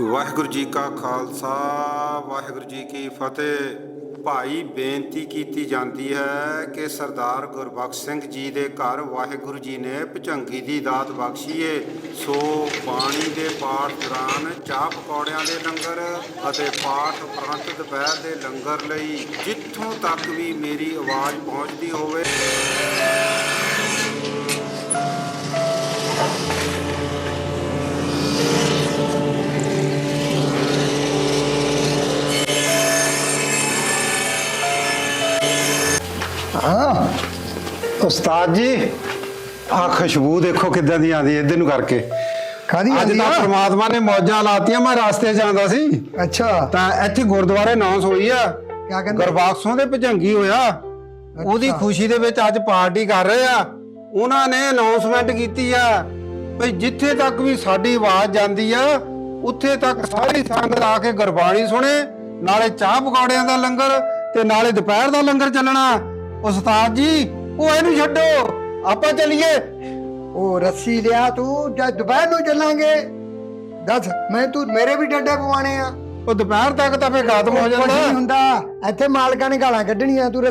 ਵਾਹਿਗੁਰੂ ਜੀ ਕਾ ਖਾਲਸਾ, ਵਾਹਿਗੁਰੂ ਜੀ ਕੀ ਫਤਿਹ। ਭਾਈ ਬੇਨਤੀ ਕੀਤੀ ਜਾਂਦੀ ਹੈ ਕਿ ਸਰਦਾਰ ਗੁਰਬਖਸ਼ ਸਿੰਘ ਜੀ ਦੇ ਘਰ ਵਾਹਿਗੁਰੂ ਜੀ ਨੇ ਭਚੰਗੀ ਦੀ ਦਾਤ ਬਖਸ਼ੀ ਏ ਸੋ ਬਾਣੀ ਦੇ ਪਾਠ ਦੌਰਾਨ ਚਾਹ ਪਕੌੜਿਆਂ ਦੇ ਲੰਗਰ ਅਤੇ ਪਾਠ ਉਪਰੰਤ ਦੁਪਹਿਰ ਦੇ ਲੰਗਰ ਲਈ ਜਿੱਥੋਂ ਤੱਕ ਵੀ ਮੇਰੀ ਆਵਾਜ਼ ਪਹੁੰਚਦੀ ਹੋਵੇ। ਹਾਂ। ਉਸਤਾਦ ਜੀ ਆ ਖੁਸ਼ਬੂ ਦੇਖੋ ਕਿੱਦਾਂ ਦੀ ਆਉਂਦੀ ਇੱਧਰ ਨੂੰ ਕਰਕੇ। ਕਾਦੀ ਅੱਜ ਆਂਦੀ ਤਾਂ ਪ੍ਰਮਾਤਮਾ ਨੇ ਮੌਜਾਂ ਲਾਤੀਆਂ ਮੈਂ ਰਸਤੇ ਆਉਂਦਾ ਸੀ। ਅੱਛਾ। ਤਾਂ ਇੱਥੇ ਗੁਰਦੁਆਰੇ ਅਨਾਉਂਸ ਹੋਈ ਆ। ਕਿਆ ਕਹਿੰਦੇ? ਗੁਰਬਖਸ਼ੋਂ ਦੇ ਭਜੰਗੀ ਹੋਇਆ। ਉਹਦੀ ਖੁਸ਼ੀ ਦੇ ਵਿੱਚ ਅੱਜ ਪਾਰਟੀ ਕਰ ਰਹੇ ਆ। ਉਹਨਾਂ ਨੇ ਅਨਾਉਂਸਮੈਂਟ ਕੀਤੀ ਆ ਭਈ ਜਿੱਥੇ ਤੱਕ ਵੀ ਸਾਡੀ ਆਵਾਜ਼ ਜਾਂਦੀ ਆ ਉੱਥੇ ਤੱਕ ਸਾਰੀ ਸੰਗਤ ਆ ਕੇ ਗੁਰਬਾਣੀ ਸੁਣੇ। ਨਾਲੇ ਚਾਹ ਪਕੌੜਿਆਂ ਦਾ ਲੰਗਰ ਤੇ ਨਾਲੇ ਦੁਪਹਿਰ ਦਾ ਲੰਗਰ ਚੱਲਣਾ। ਉਸਤਾਦ ਜੀ ਉਹ ਇਹਨੂੰ ਛੱਡੋ। ਆਪਾਂ ਚੱਲੀਏ। ਉਹ ਰੱਸੀ ਲਿਆ ਤੂੰ ਜਦ ਦੁਪਹਿਰ ਨੂੰ ਚੱਲਾਂਗੇ? ਦੱਸ ਮੈਂ ਤੂੰ ਮੇਰੇ ਵੀ ਡੱਡੇ ਪਵਾਣੇ ਆ। ਉਹ ਦੁਪਹਿਰ ਤੱਕ ਤਾਂ ਫੇ ਖਤਮ ਹੋ ਕੁਛ ਨਹੀਂ ਜਾਂਦਾ ਹੁੰਦਾ। ਇੱਥੇ ਮਾਲਕਾਂ ਨੇ ਗਾਲਾਂ ਕੱਢਣੀਆਂ ਤੂੰ ਰੱਸੀ